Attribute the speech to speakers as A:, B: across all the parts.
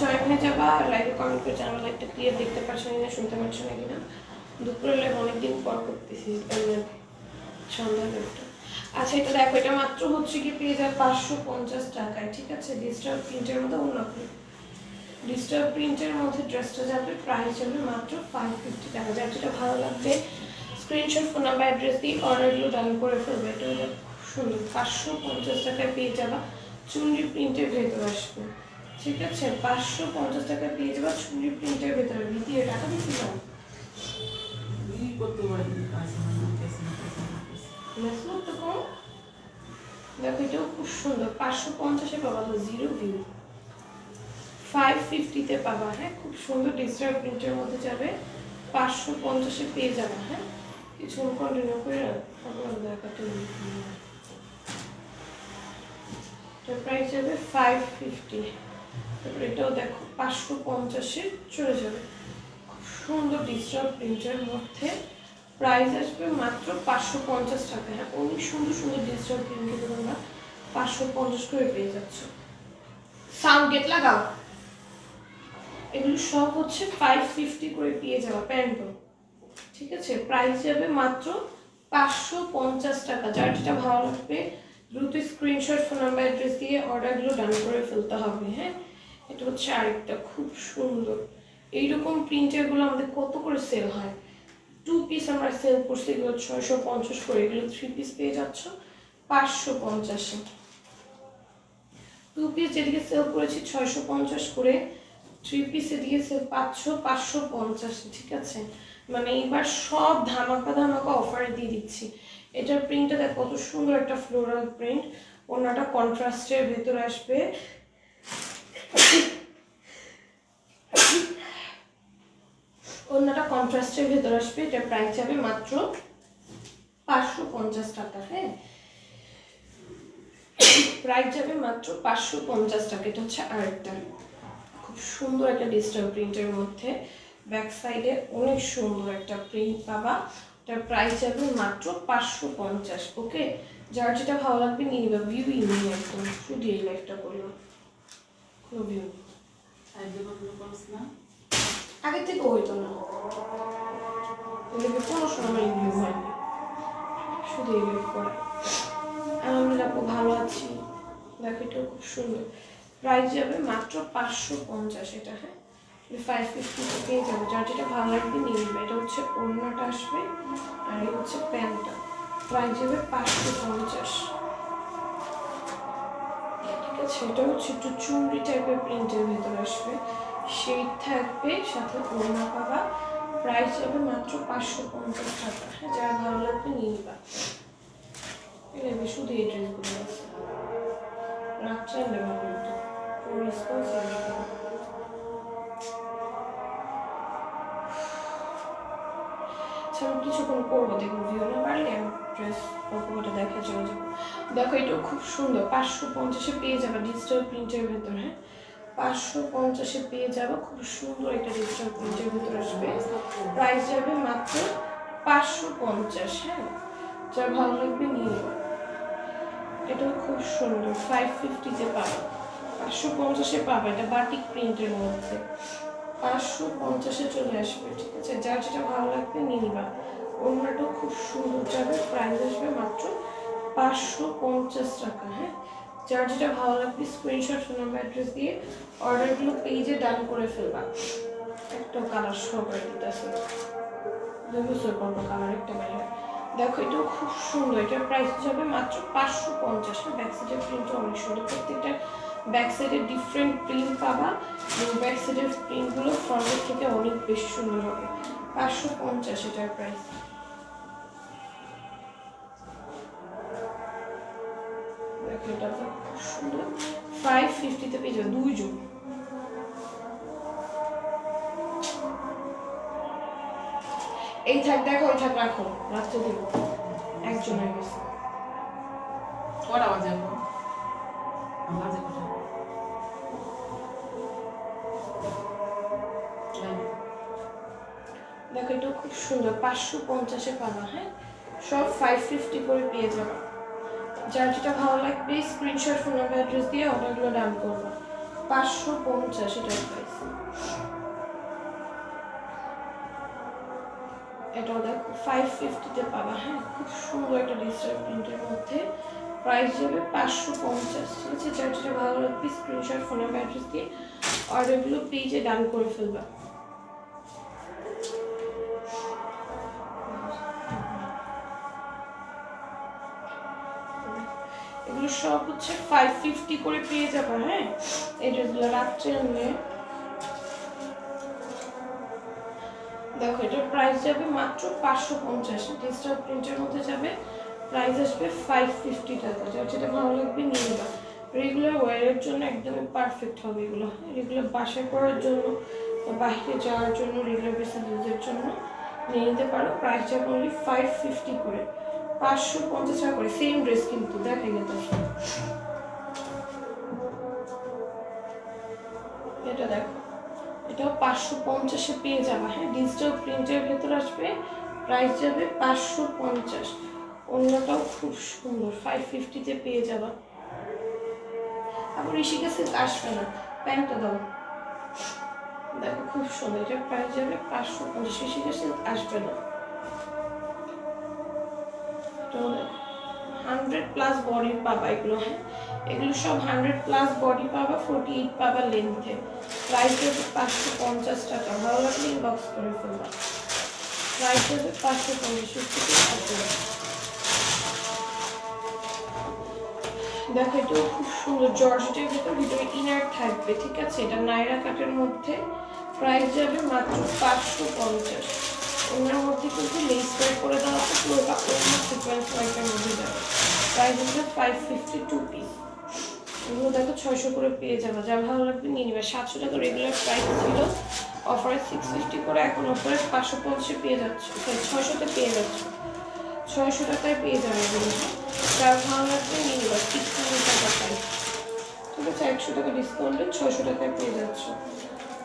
A: Join হয়ে যাবা লাইভে কমেন্ট করে জানাবা লাইভটা ক্লিয়ার দেখতে পারছ না শুনতে পারছ না কিনা, দুপুরে লাইভ অনেকদিন পর করতেছি সন্ধ্যা লাইভটা আচ্ছা এটা দেখো, এটা মাত্র হচ্ছে কি পেয়ে যাবে পাঁচশো পঞ্চাশ টাকায়, ঠিক আছে? ডিজিটাল প্রিন্টের মধ্যে অন্য ডিজিটাল প্রিন্টের মধ্যে ড্রেসটা যাবে প্রাইস যাবে মাত্র ফাইভ ফিফটি টাকা। যার যেটা ভালো লাগবে স্ক্রিনশট ফোন নাম্বার অ্যাড্রেস দিয়ে অর্ডারগুলো ডান করে ফেলবে। এটা সুন্দর। পাঁচশো পঞ্চাশ টাকায় পেয়ে যাবা, চুনরি প্রিন্টের ভেতর আসবে। ঠিক আছে পাঁচশো পঞ্চাশ টাকায় পেয়ে যাবা চুনরি প্রিন্টের ভেতরে দ্বিতীয় টাকা
B: করতে না
A: দেখো এটাও খুব সুন্দর। পাঁচশো পঞ্চাশে পাবা তো জিরো ভিউ ফাইভ ফিফটিতে পাবা হ্যাঁ? খুব সুন্দর ডিজিটাল প্রিন্টের মধ্যে যাবে। পাঁচশো পঞ্চাশে পেয়ে যাবে হ্যাঁ? কন্টিনিউ করে প্রাইস যাবে ফাইভ ফিফটি তারপর এটাও দেখো, পাঁচশো পঞ্চাশে চলে যাবে। খুব সুন্দর ডিজিটাল প্রিন্টের মধ্যে প্রাইস আসবে মাত্র পাঁচশো পঞ্চাশ টাকা। হ্যাঁ অনেক সুন্দর সুন্দর ডিজিটাল প্রিন্টগুলো তোমরা পাঁচশো পঞ্চাশ করে পেয়ে যাচ্ছ। সাউন্ড গেট লাগাও। এগুলো সব হচ্ছে ফাইভ ফিফটি করে পেয়ে যাওয়া প্যান্টও ঠিক আছে? প্রাইস যাবে মাত্র পাঁচশো পঞ্চাশ টাকা। যার যেটা ভালো লাগবে, দ্রুত স্ক্রিনশট ফোন নাম্বার অ্যাড্রেস দিয়ে অর্ডারগুলো ডান করে ফেলতে হবে। হ্যাঁ? এটা হচ্ছে আরেকটা খুব সুন্দর। এইরকম প্রিন্টেরগুলো আমাদের কত করে সেল হয়? টু পিস আমরা সেল করছি, এগুলো ছয়শো পঞ্চাশ করে, এগুলো থ্রি পিস পেয়ে যাচ্ছ, পাঁচশো পঞ্চাশে। টু পিস যেদিকে সেল করেছি, ছয়শো পঞ্চাশ করে থ্রি পিস এদিকে সেল পাঁচশো পাঁচশো পঞ্চাশে, ঠিক আছে? মানে এবার সব ধামাকা ধামাকা অফারে দিয়ে দিচ্ছি। এটার প্রিন্টটা দেখ, কত সুন্দর একটা ফ্লোরাল প্রিন্ট অন্যটা কন্ট্রাস্টের ভেতর আসবে। অন্যটা কন্ট্রাস্টের ভেতর আসবে এটার প্রাইস যাবে মাত্র পাঁচশো পঞ্চাশ টাকা হ্যাঁ? প্রাইস যাবে মাত্র পাঁচশো পঞ্চাশ টাকা, এটা হচ্ছে আরেকটা। খুব সুন্দর একটা ডিজিটাল প্রিন্টের মধ্যে। ব্যাক সাইডে অনেক সুন্দর একটা প্রিন্ট পাবা। এটার প্রাইস যাবে মাত্র পাঁচশো পঞ্চাশ ওকে যার যেটা ভালো লাগবে নিয়ে নিবা ভিউই নিয়ে একদম শুধু এই লাইফটা করল
B: কথাগুলো না
A: আগে থেকে হইতো না। কোনো সময় ভিউ হয়নি শুধু এই লাইফ করে আপু ভালো আছি। এটাও খুব সুন্দর। প্রাইস যাবে মাত্র পাঁচশো পঞ্চাশ এটা হ্যাঁ? ফাইভ ফিফটিতে পেয়ে যাবে। যার যেটা ভালো লাগবে নিয়ে নেবে। এটা হচ্ছে অন্যটা আসবে আর এই হচ্ছে প্যান্টটা। প্রাইস যাবে পাঁচশো পঞ্চাশ। এটা হচ্ছে একটু চুনরি টাইপের প্রিন্টের ভেতর আসবে। সেই থাকবে, সাথে ওড়না পাবা। প্রাইস যাবে মাত্র পাঁচশো পঞ্চাশ টাকা। হ্যাঁ যারা ভালো লাগবে নিয়ে নিবা। এগুলো শুধু এই ড্রেসগুলো আছে। রাত্রে নেওয়া কিন্তু। আচ্ছা কিছুক্ষণ করব, দেখব ভিউ না পারলে আমি ড্রেস অল্পটা দেখা চলে যাব। দেখো, এটাও খুব সুন্দর। পাঁচশো পঞ্চাশে পেয়ে যাবে ডিজিটাল প্রিন্টের ভেতর পাঁচশো পঞ্চাশে পেয়ে যাবে, খুব সুন্দর একটা ডিজিটাল প্রিন্টের ভেতর আসবে। প্রাইস যাবে মাত্র পাঁচশো পঞ্চাশ হ্যাঁ? যার ভালো লাগবে, নিয়ে এটাও খুব সুন্দর ফাইভ ফিফটিতে পাবে। পাঁচশো পঞ্চাশে পাবে, এটা বাটিক প্রিন্টের মধ্যে। পাঁচশো পঞ্চাশে চলে আসবে, ঠিক আছে? যার যেটা ভালো লাগবে, নিয়ে নিবা। অন্যটাও খুব সুন্দর যাবে প্রাইস আসবে মাত্র পাঁচশো পঞ্চাশ টাকা হ্যাঁ? যার যেটা ভালো লাগবে স্ক্রিনশট ফোন নাম্বার অ্যাড্রেস দিয়ে অর্ডারগুলো পেজে ডান করে ফেলবা। একটা কালার সহকারে দিতেছে। দুই বছর পর কালার একটা বাইরে দেখো, এটাও খুব সুন্দর। এটার প্রাইস যাবে মাত্র পাঁচশো পঞ্চাশ। ব্যাক সাইডের প্রিন্টটা অনেক সুন্দর। প্রত্যেকটা ব্যাক সাইডে ডিফারেন্ট প্রিন্ট পাবা। এবং ব্যাক সাইডের প্রিন্টগুলো ফ্রন্টের থেকে অনেক বেশি সুন্দর হবে। পাঁচশো পঞ্চাশ এটার প্রাইস এটা সুন্দর। ফাইভ ফিফটিতে পেয়ে যাবে দুইজন এই থাক দেখো ওই থাক রাখো। রাখতে দেবো। একজন হয়ে গেছে।
B: এখন? কটা?
A: দেখো। এটা খুব সুন্দর। পাঁচশো পঞ্চাশে পাবা হ্যাঁ? সব ফাইভ ফিফটি করে পেয়ে যাবে। যার যেটা ভালো লাগবে স্ক্রিনশট ফোন নাম্বার অ্যাড্রেস দিয়ে অর্ডারগুলো ডান করব। পাঁচশো পঞ্চাশ এটা প্রাইস এটাও দেখো ফাইভ ফিফটিতে পাবা হ্যাঁ? খুব সুন্দর একটা ডিজিটাল প্রিন্টের মধ্যে। প্রাইস যাবে পাঁচশো পঞ্চাশ, ঠিক আছে? যার যেটা ভালো লাগবে স্ক্রিনশট ফোনের অ্যাড্রেস দিয়ে অর্ডারগুলো পেজে ডান করে ফেলবা। সব হচ্ছে ফাইভ ফিফটি করে পেয়ে যাবে হ্যাঁ? এই ড্রেসগুলো রাত্রে আনলে দেখো, এটার প্রাইস যাবে মাত্র পাঁচশো পঞ্চাশ। ডিজিটাল প্রিন্টের মধ্যে যাবে প্রাইস আসবে ফাইভ ফিফটি টাকা। যার যেটা ভালো লাগবে নিয়ে নেবা। রেগুলার ওয়ারের জন্য একদমই পারফেক্ট হবে এগুলো। রেগুলার বাসায় পড়ার জন্য বাইরে যাওয়ার জন্য রেগুলার বেসিস ইউজের জন্য নিয়ে নিতে পারো। প্রাইস যাবে অনলি ফাইভ ফিফটি করে। পাঁচশো পঞ্চাশ টাকা করে। সেম ড্রেস কিন্তু দেখা গেছে এটা দেখো, এটাও পাঁচশো পঞ্চাশে পেয়ে যাবে। হ্যাঁ ডিজিটাল প্রিন্টের ভেতর আসবে প্রাইস যাবে পাঁচশো পঞ্চাশ। অন্যটাও খুব সুন্দর ফাইভ ফিফটিতে পেয়ে যাবা। আবার ঋষিকাছে আসবে না, প্যান্টটা দাও। দেখো, খুব সুন্দর, এটা প্রাইস যাবে পাঁচশো পঞ্চাশ। ঋষিকাছে আসবে না। হান্ড্রেড প্লাস বডি পাবা, এগুলো হ্যাঁ। এগুলো সব হান্ড্রেড প্লাস বডি পাবা ফোর্টি এইট পাবা লেন্থে প্রাইস হচ্ছে পাঁচশো পঞ্চাশ টাকা। ভালো লাগলে ইনবক্স করে ফেলবা। প্রাইস হচ্ছে পাঁচশো পঞ্চাশ থেকে দেখো এটাও খুব সুন্দর। জর্জেটের ভিতর ভিতরে ইনার থাকবে, ঠিক আছে? এটা নাইরা কাটের মধ্যে। প্রাইস যাবে মাত্র পাঁচশো পঞ্চাশ। ওনার মধ্যে কিন্তু লেস ওয়ার করে দেওয়া আছে পুরোটা ওনার সিকোয়েন্স ওয়ার্কের মধ্যে যাবে। প্রাইস হচ্ছে ফাইভ ফিফটি টু পিস এগুলো দেখো ছয়শো করে পেয়ে যাবে, যা ভালো লাগবে নিয়ে নেবে। সাতশো টাকা রেগুলার প্রাইস ছিল অফারে সিক্স ফিফটি করে, এখন অফারে পাঁচশো পঞ্চাশে পেয়ে যাচ্ছে সরি ছয়শোতে পেয়ে যাচ্ছে। ছয়শো টাকায় পেয়ে যাবে এগুলো। যা ভালো লাগবে নিয়ে নেবে সিক্স টাকা প্রাইস ঠিক আছে, একশো টাকা ডিসকাউন্টে ছয়শো টাকায় পেয়ে যাচ্ছে।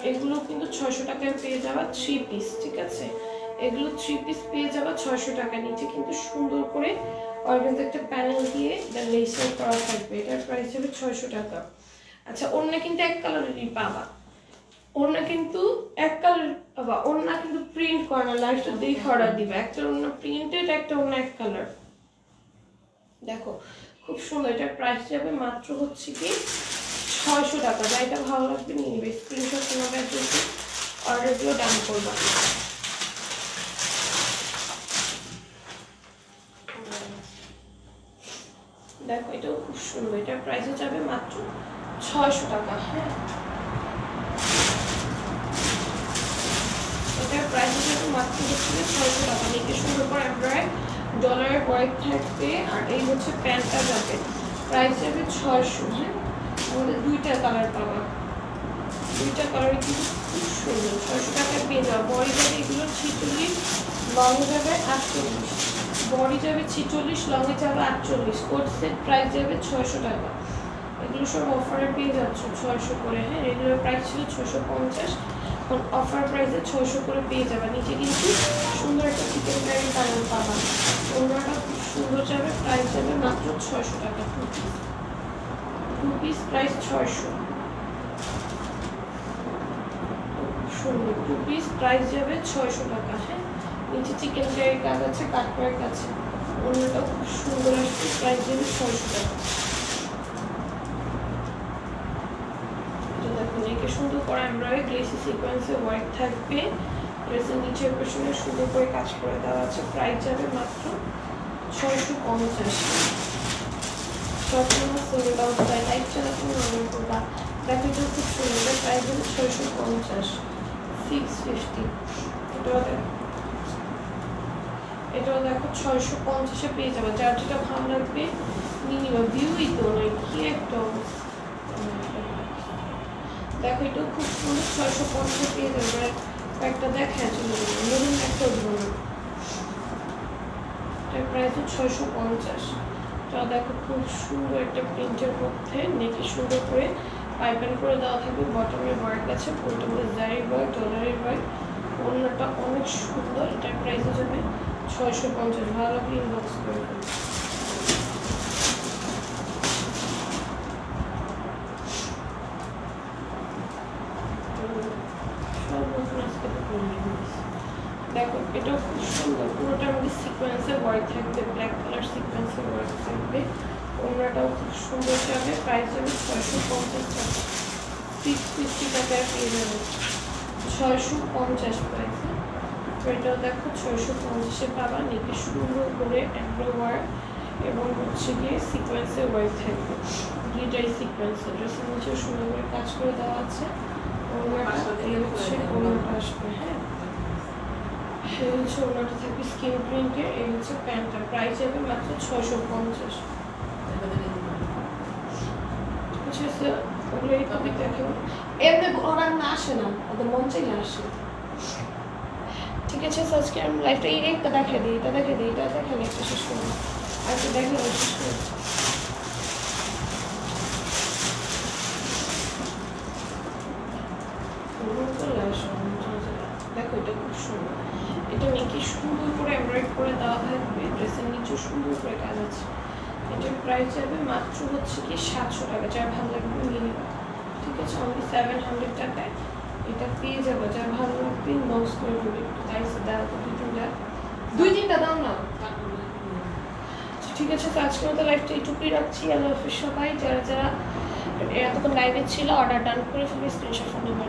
A: এগুলো কিন্তু ছয়শো টাকায় পেয়ে যাওয়া থ্রি পিস ঠিক আছে? এগুলো থ্রি পিস পেয়ে যাওয়া ছয়শো টাকা নিচে কিন্তু সুন্দর করে অর্গানজ একটা প্যানেল দিয়ে লেসার করা থাকবে। এটার প্রাইস হবে ছয়শো টাকা। আচ্ছা অন্য কিন্তু এক কালারেরই পাবা। ওড়না কিন্তু এক কালার পাবা। ওড়না কিন্তু প্রিন্ট করে না লাইফটা দেখে অর্ডার দিবে। একটা ওড়না প্রিন্টেড একটা অন্য এক কালার দেখো খুব সুন্দর। এটার প্রাইস যাবে মাত্র হচ্ছে কি ছয়শো টাকা। যা এটা ভালো লাগবে নিয়ে নেবে। স্ক্রিনশট তোমাকে জন্য অর্ডারগুলো ডান করবা। দেখো, এটাও খুব সুন্দর। এটার প্রাইসে যাবে মাত্র ছয়শো টাকা হ্যাঁ? এটার প্রাইস যাবে মাত্র হচ্ছে ছয়শো টাকা। দেখে সুন্দর করে এমব্রয়েড ডলারের ওয়ার্ক থাকবে আর এই হচ্ছে প্যান্টটা যাবে। প্রাইস যাবে ছয়শো হ্যাঁ? আমাদের দুইটা কালার পাওয়া দুইটা কালার কিন্তু খুব সুন্দর। ছয়শো টাকায় পেয়ে যাওয়া বডি যাবে এগুলো ছিচল্লিশ লং যাবে আটচল্লিশ। বডি যাবে ছিচল্লিশ লংয়ে যাবে আটচল্লিশ কোট সেট প্রাইস যাবে ছয়শো টাকা। এগুলো সব অফারে পেয়ে যাচ্ছ, ছয়শো করে হ্যাঁ? রেগুলার প্রাইস ছিল ছশো পঞ্চাশ, এখন অফার প্রাইসে ছয়শো করে পেয়ে যাবে। নিচে কিন্তু সুন্দর একটা চিকেন কারি কালার পাবা। অন্যটা খুব সুন্দর যাবে প্রাইস যাবে মাত্র ছয়শো টাকা two piece two piece price ছয়শো। সুন্দর টু পিস প্রাইস যাবে ছয়শো টাকা হ্যাঁ? চিকেন কারির কাজ আছে কাঠকরের কাছে অন্যটা খুব সুন্দর আসবে প্রাইস যাবে ছয়শো দেখুন, একে সুন্দর করে এমব্রয়ডারি গ্লেসি সিকোয়েন্সে ওয়ার্ক থাকবে। ড্রেসের নিচের পেছনে সুন্দর করে কাজ করে দেওয়া আছে প্রাইস যাবে মাত্র ছয়শো পঞ্চাশ। সবসময় সোল্ড আউট হয় লাইফ চালাতে অর্ডার করবা এটা খুব সুন্দর। প্রাইস হলো ছয়শো পঞ্চাশ সিক্স ফিফটি দেখো এটাও দেখো ছয়শো পঞ্চাশে পেয়ে যাবে। যার যেটা ভালো লাগবে, নিয়ে নিবা। ভিউই তো নয়, কি একটা দেখো, এটাও খুব সুন্দর, ছয়শো পঞ্চাশে পেয়ে যাবে। একটা দেখা চলে যাবে। একটা ধরুন এটার প্রাইস ছয়শো পঞ্চাশ। তা দেখো, খুব সুন্দর একটা প্রিন্টের মধ্যে নেকে সুন্দর করে পাইপেন করে দেওয়া থাকবে। বটমের ওয়ার্ক আছে মধ্যে জারি ওয়ার্ক ডলারের ওয়ার্ক অন্যটা অনেক সুন্দর, এটার প্রাইসে যাবে ছয়শো পঞ্চাশ, ভালো ইনবক্স করবেন দেখো, এটাও খুব সুন্দর, পুরোটা আমাদের সিকোয়েন্সে ওয়ার্ক থাকবে ব্ল্যাক কালার সিকোয়েন্সে ওয়ার্ক থাকবে। ওমরাটাও খুব সুন্দর যাবে প্রাইস যাবে ছয়শো পঞ্চাশ টাকা। সিক্স ফিফটি টাকায় পেয়ে যাবে। ছয়শো পঞ্চাশ প্রাইস এটাও দেখো ছয়শো পঞ্চাশে পাবা। নেকে সুন্দর করে অ্যান্ড্রো ওয়ার এবং হচ্ছে গিয়ে সিকোয়েন্সের ওয়ার্ক থাকবে। দুইটাই সিকোয়েন্সের ড্রেসের নিচে সুন্দর করে কাজ করে দেওয়া আছে। হচ্ছে ওনাটা আসবে হ্যাঁ? এই হচ্ছে ওনাটা থাকবে স্কিন প্রিন্টের এই হচ্ছে প্যান্টটা প্রাইস যাবে মাত্র ছয়শো পঞ্চাশ। দেখো এমনি ওরা না আসে না। ওদের মন চাইলে আসে। ঠিক আছে আজকে আমি লাইফটা এই একটা দেখে দিই এটা দেখে দিই এটা দেখে দিই, একটা শেষ করব একটা দেখে শেষ দেখো, এটা খুব সুন্দর। এটা সুন্দর করে করে দেওয়া ড্রেসের সুন্দর করে কাজ আছে। প্রাইস মাত্র হচ্ছে কি সাতশো টাকা যার ভালো লাগবে ঠিক আছে অনলি সেভেন হান্ড্রেড টাকায় এটা পেয়ে যাব যার ভালো লাগবে লস করে দেবে তাই তো দুই তিনটা দুই তিনটা দাও না। আচ্ছা, ঠিক আছে তো আজকের মতো লাইফটা এইটুকুই রাখছি। আল্লাহ অফিস সবাই যারা যারা এতক্ষণ লাইভে ছিল অর্ডার ডান করে ফেলবে স্ক্রিনশট ফোন নাম্বার